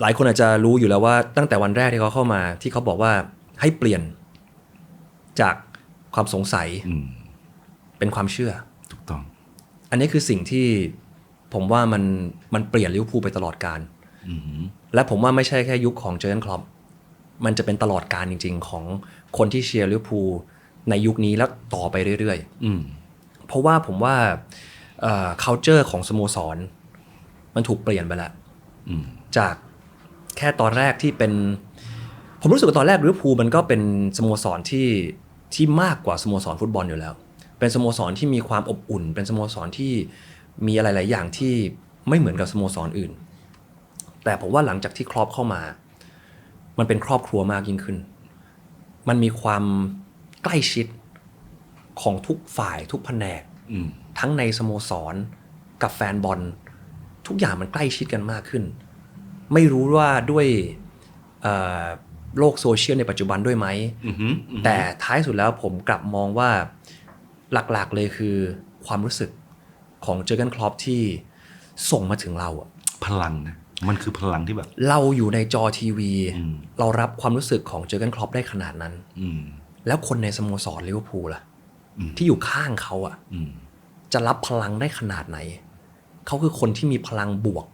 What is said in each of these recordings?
หลายคนอาจจะรู้อยู่แล้วว่าตั้งแต่วันแรกที่เขาเข้ามา ที่เขาบอกว่าให้เปลี่ยนจากความสงสัยอืมเป็นความเชื่อ ถูกต้อง อันนี้คือสิ่งที่ผมว่ามันมันเปลี่ยนลิเวอร์พูลไปตลอดการอืมและผมว่าไม่ใช่แค่ยุคของเจอร์เกนคลอปมันจะเป็นตลอดการจริง ๆ ของคนที่เชียร์ลิเวอร์พูลในยุคนี้แล้วต่อไปเรื่อยอืมๆเพราะว่าผมว่าเอ่อ culture ของสโมสร มันถูกเปลี่ยนไปแล้วอืมจาก แค่ตอนแรกที่เป็น ผมรู้สึกว่าตอนแรกลิเวอร์พูลมันก็เป็นสโมสรที่ที่มากกว่าสโมสรฟุตบอลอยู่แล้ว เป็นสโมสรที่มีความอบอุ่น เป็นสโมสรที่มีอะไรหลายอย่างที่ไม่เหมือนกับสโมสรอื่น แต่ผมว่าหลังจากที่ครอปเข้ามา มันเป็นครอบครัวมากยิ่งขึ้น มันมีความใกล้ชิดของทุกฝ่ายทุกแผนกอืมทั้งในสโมสร กับแฟนบอล ทุกอย่างมันใกล้ชิดกันมากขึ้น ไม่รู้ว่าด้วยเอ่อโลกโซเชียลในปัจจุบันด้วยไหมอืมอืมแต่ท้ายสุดแล้วผมกลับมองว่าหลักๆเลยคือความรู้สึกของเจอร์เกนคลอปที่ส่งมาถึงเราอะพลังนะมันคือพลังที่แบบ เราอยู่ในจอทีวีอืมเรารับความรู้สึกของเจอร์เกนคลอปได้ขนาดนั้นอืมแล้วคนในสโมสรลิเวอร์พูลล่ะอืมที่อยู่ข้างเขาอะอืมจะรับพลังได้ขนาดไหน เขาคือคนที่มีพลังบวก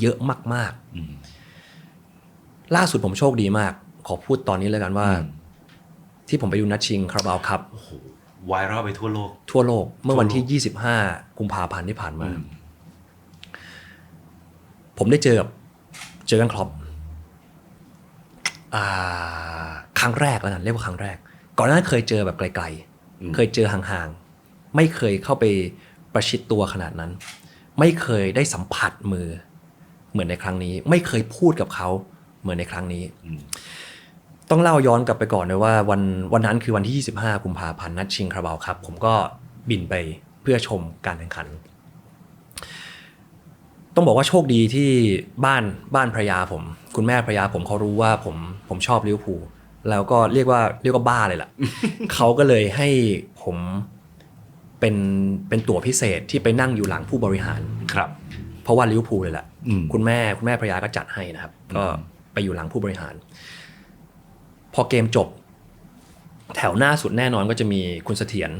เยอะมากอืมๆล่าสุดผมโชคดีมาก ขอพูดตอนนี้เลยกันว่าอืมที่ผมไปดูนัดชิงคาราบาวครับโอ้โหไวรัลไปทั่วโลก ทั่วโลก เมื่อวันที่ทั่วโล25 กุมภาพันธ์ที่ผ่านมาอืมผมได้เจอกับเจอกันครอปอ่าครั้งแรกแล้วกันเรียกว่าครั้งแรก ก่อนหน้านั้นเคยเจอแบบไกลๆ เคยเจอห่างๆ ไม่เคยเข้าไปประชิดตัวขนาดนั้น ไม่เคยได้สัมผัสมือ เหมือนในครั้งนี้ ไม่เคยพูดกับเขาเหมือนในครั้งนี้อืมต้องเล่าย้อนกลับไปก่อนเลยว่าวันวันนั้นคือวันที่ 25กุมภาพันธ์นัดชิงคาราบาวครับ ผมก็บินไปเพื่อชมการแข่งขัน ต้องบอกว่าโชคดีที่บ้านบ้านภรรยาผม คุณแม่ภรรยาผมเขารู้ว่าผมผมชอบลิเวอร์พูลแล้วก็เรียกว่าเรียกว่าบ้าเลยล่ะ เขาก็เลยให้ผมเป็นเป็นตั๋วพิเศษที่ไปนั่งอยู่หลังผู้บริหารครับ เพราะว่าลิเวอร์พูลเลยแหละอืม คุณแม่คุณแม่ภรรยาก็จัดให้นะครับ ก็ไปอยู่หลังผู้บริหาร พอเกมจบ แถวหน้าสุดแน่นอนก็จะมีคุณเสถียร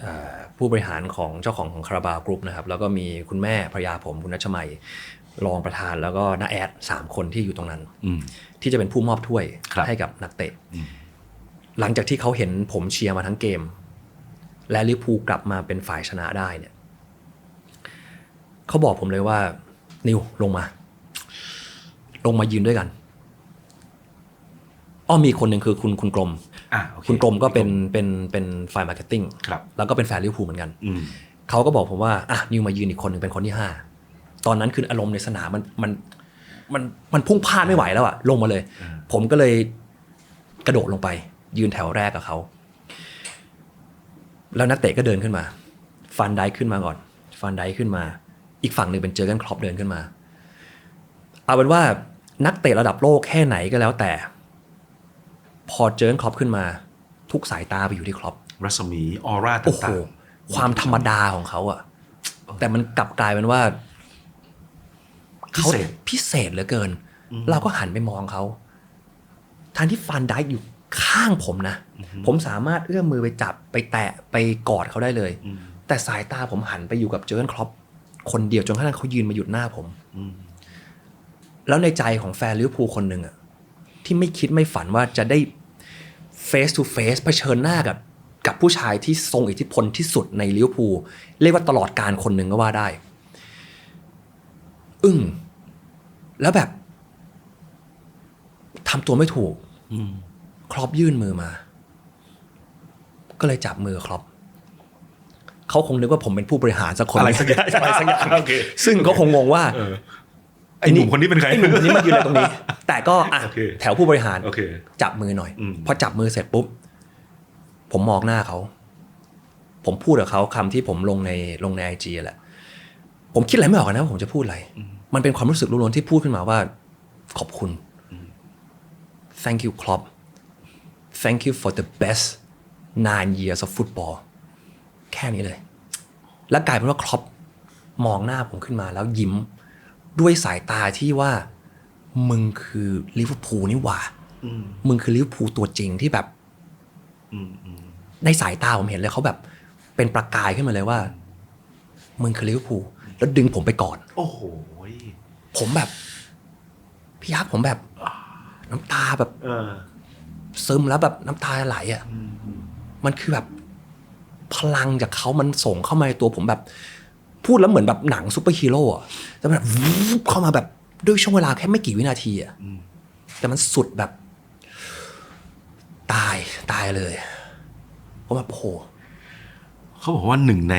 เอ่อผู้บริหารของเจ้าของของคาราบาวกรุ๊ปนะครับ แล้วก็มีคุณแม่ภรรยาผมคุณนัชมัยรองประธานแล้วก็น้าแอดสามคนที่อยู่ตรงนั้น อืม ที่จะเป็นผู้มอบถ้วยครับให้กับนักเตะ อืม หลังจากที่เขาเห็นผมเชียร์มาทั้งเกม และลิเวอร์พูลกลับมาเป็นฝ่ายชนะได้เนี่ย เขาบอกผมเลยว่า นิวลงมา ลงมายืนด้วยกันอ้อมีคนหนึ่งคือคุณคุณกรมอะโอเคคุณกรมก็เป็นเป็นเป็นฝ่ายมาร์เก็ตติ้งครับแล้วก็เป็นแฟนลิเวอร์พูลเหมือนกันอืมเขาก็บอกผมว่าอะนิวมายืนอีกคนหนึ่งเป็นคนที่ห้าตอนนั้นคืออารมณ์ในสนามมันมันมันมันพุ่งพลาดไม่ไหวแล้วอะลงมาเลยอ่าผมก็เลยกระโดดลงไป ยืนแถวแรกกับเขา แล้วนักเตะก็เดินขึ้นมา ฟันไดขึ้นมาก่อน ฟันไดขึ้นมา อีกฝั่งหนึ่งเป็นเจอร์กันครอปเดินขึ้นมา เอาเป็นว่านักเตะระดับโลกแค่ไหนก็แล้วแต่ พอเจอร์กันครอปขึ้นมา ทุกสายตาไปอยู่ที่ครอปรัศมีออร่าโอ้โหต่างความธรรมดาของเขาอะแต่มันกลับกลายเป็นว่าๆพิเศษพิเศษเหลือเกิน เราก็หันไปมองเขาทางที่ฟันได้อยู่ข้างผมนะ ผมสามารถเอื้อมมือไปจับไปแตะไปกอดเขาได้เลยอืมแต่สายตาผมหันไปอยู่กับเจอร์นครอป คนเดียวจนกระทั่งเขายืนมาหยุดหน้าผมอืมแล้วในใจของแฟนลิเวอร์พูลคนหนึ่งอะที่ไม่คิดไม่ฝันว่าจะได้ face to face เผชิญหน้ากับกับผู้ชายที่ทรงอิทธิพลที่สุดในลิเวอร์พูลเรียกว่าตลอดการคนหนึ่งก็ว่าได้ อึ้งแล้วแบบทำตัวไม่ถูกอืมครอปยื่นมือมา ก็เลยจับมือครอป เขาคงนึกว่าผมเป็นผู้บริหารสักคนอะไรสักอย่างอะไรสักอย่างโอเคซึ่งเขาคงงงว่าเออไอ้หนุ่มคนนี้เป็นใครไอ้หนุ่มคนนี้มายืนอะไรตรงนี้ แต่ก็อะโอเคแถวผู้บริหารโอเคจับมือหน่อยอืมพอจับมือเสร็จปุ๊บผมมองหน้าเขา ผมพูดกับเขาคำที่ผมลงในลงในไอจีแหละ ผมคิดอะไรไม่ออกนะว่าผมจะพูดอะไร มันเป็นความรู้สึกล้วนๆที่พูดขึ้นมาว่า ขอบคุณ thank you Klopp thank you for the best nine years of football แค่นี้เลย แล้วกลายเป็นว่าครอปมองหน้าผมขึ้นมาแล้วยิ้มด้วยสายตาที่ว่า มึงคือลิเวอร์พูลนี่หว่าอืมมึงคือลิเวอร์พูลตัวจริงที่แบบอืมอืมในสายตาผมเห็นเลยเขาแบบ เป็นประกายขึ้นมาเลยว่า มึงคือลิเวอร์พูลแล้วดึงผมไปก่อน โอ้โหผมแบบพี่ยักษ์ผมแบบ น้ำตาแบบเออซึมแล้วแบบน้ำตาไหลอะ่ะอืมอืมมันคือแบบ พลังจากเขามันส่งเข้ามาในตัวผมแบบ พูดแล้วเหมือนแบบหนังซูเปอร์ฮีโร่อะแต่แบบวูบเข้ามาแบบด้วยช่วงเวลาแค่ไม่กี่วินาทีอะอืมแต่มันสุดแบบ ตายตายเลยผมแบบโอ้โหเขาบอกว่าหนึ่งใน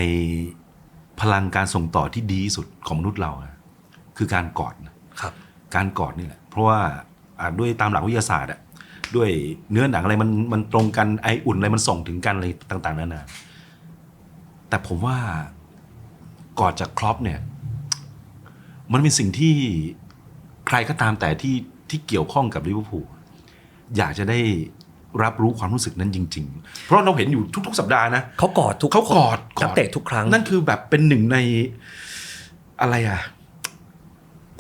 พลังการส่งต่อที่ดีที่สุดของมนุษย์เราอะคือการกอดนะครับ การกอดนี่แหละ เพราะว่าอ่าด้วยตามหลักวิทยาศาสตร์อะด้วยเนื้อหนังอะไรมันมันตรงกันไออุ่นอะไรมันส่งถึงกันอะไรต่าง ๆนานา แต่ผมว่ากอดจากครอปเนี่ย มันเป็นสิ่งที่ใครก็ตามแต่ที่ที่เกี่ยวข้องกับลิเวอร์พูลอยากจะได้รับรู้ความรู้สึกนั้นจริง ๆ เพราะเราเห็นอยู่ทุก ๆ สัปดาห์นะเขากอดทุกเขากอดนักเตะทุกครั้ง นั่นคือแบบเป็นหนึ่งในอะไรอะ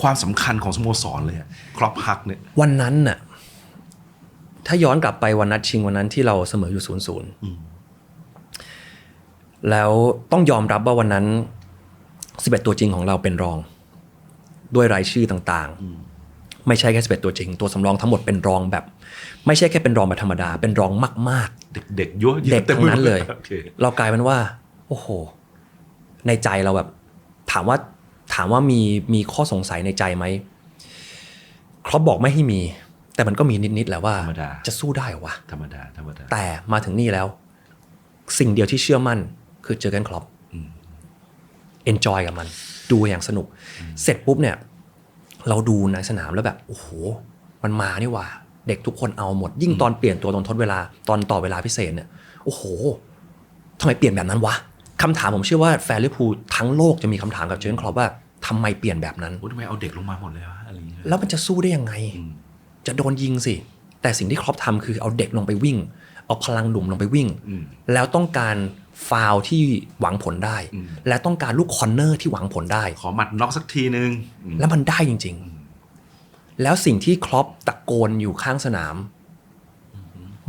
ความสำคัญของสโมสรเลยอะครอปฮักเนี่ยวันนั้นน่ะถ้าย้อนกลับไปวันนัดชิงวันนั้นที่เราเสมออยู่ศูนย์ศูนย์อืม แล้วต้องยอมรับว่าวันนั้นสิบเอ็ดตัวจริงของเราเป็นรอง ด้วยรายชื่อต่างอืมๆไม่ใช่แค่สิบเอ็ดตัวจริง ตัวสำรองทั้งหมดเป็นรองแบบ ไม่ใช่แค่เป็นรองแบบธรรมดา เป็นรองมากเด็กๆเยอะเด็กต็มทั้งนั้นเลยโอเคๆเรากลายเป็นว่า โอ้โห ในใจเราแบบ ถามว่าถามว่ามีมีข้อสงสัยในใจไหมครอปบอกไม่ให้มี แต่มันก็มีนิดๆแหละว่าธรรมดาจะสู้ได้เหรอวะธรรมดาธรรมดาแต่มาถึงนี่แล้ว สิ่งเดียวที่เชื่อมั่น คือเจอกันครอปอืมเอนจอยกับมัน ดูอย่างสนุก เสร็จปุ๊บเนี่ย เราดูในสนามแล้วแบบ โอ้โห มันมานี่หว่า เด็กทุกคนเอาหมด ยิ่งตอนเปลี่ยนตัวตอนทดเวลาตอนต่อเวลาพิเศษเนี่ย โอ้โหทำไมเปลี่ยนแบบนั้นวะคำถามผมเชื่อว่าแฟนลิเวอร์พูลทั้งโลกจะมีคำถามกับเจอร์เกนครอปว่าทำไมเปลี่ยนแบบนั้นโอ้ทำไมเอาเด็กลงมาหมดเลยวะอะไรอย่างเงี้ยแล้วมันจะสู้ได้ยังไงอืมจะโดนยิงสิ แต่สิ่งที่ครอปทำคือเอาเด็กลงไปวิ่ง เอาพลังหนุ่มลงไปวิ่งอืมแล้วต้องการฟาวล์ที่หวังผลได้อืมและต้องการลูกคอนเนอร์ที่หวังผลได้ ขอหมัดน็อกสักทีนึงอืมแล้วมันได้จริง ๆ แล้วสิ่งที่ครอปตะโกนอยู่ข้างสนาม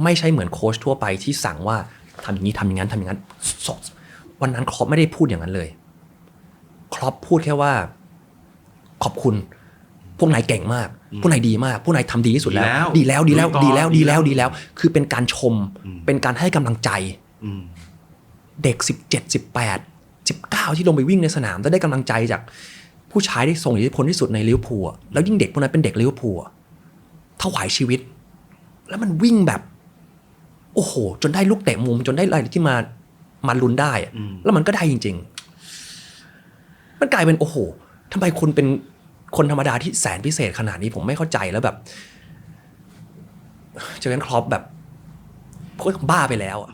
ไม่ใช่เหมือนโค้ชทั่วไปที่สั่งว่าทำอย่างนี้ทำอย่างนั้นทำอย่างนั้นสดวันนั้นครอปไม่ได้พูดอย่างนั้นเลย ครอปพูดแค่ว่า ขอบคุณพ วกนายเก่งมาก พวกนายดีมาก พวกนายทำดีที่สุดแล้ว ดีแล้วดีแล้วดีแล้วดีแล้วดีแล้ว คือเป็นการชม เป็นการให้กำลังใจอืมเด็ก 17 18 19 ที่ลงไปวิ่งในสนามจะได้กำลังใจจากผู้ชายที่ทรงอิทธิพลที่สุดในลิเวอร์พูลอะแล้วยิ่งเด็กพวกนั้นเป็นเด็กลิเวอร์พูลอะถวายชีวิต แล้วมันวิ่งแบบ โอ้โห จนได้ลูกเตะมุม จนได้อะไรที่มามาลุ้นได้อะอืมแล้วมันก็ได้จริง ๆ มันกลายเป็นโอ้โหทำไมคุณเป็น คนธรรมดาที่แสนพิเศษขนาดนี้ผมไม่เข้าใจแล้วแบบเจอกันครอปแบบพวกบ้าไปแล้วอะ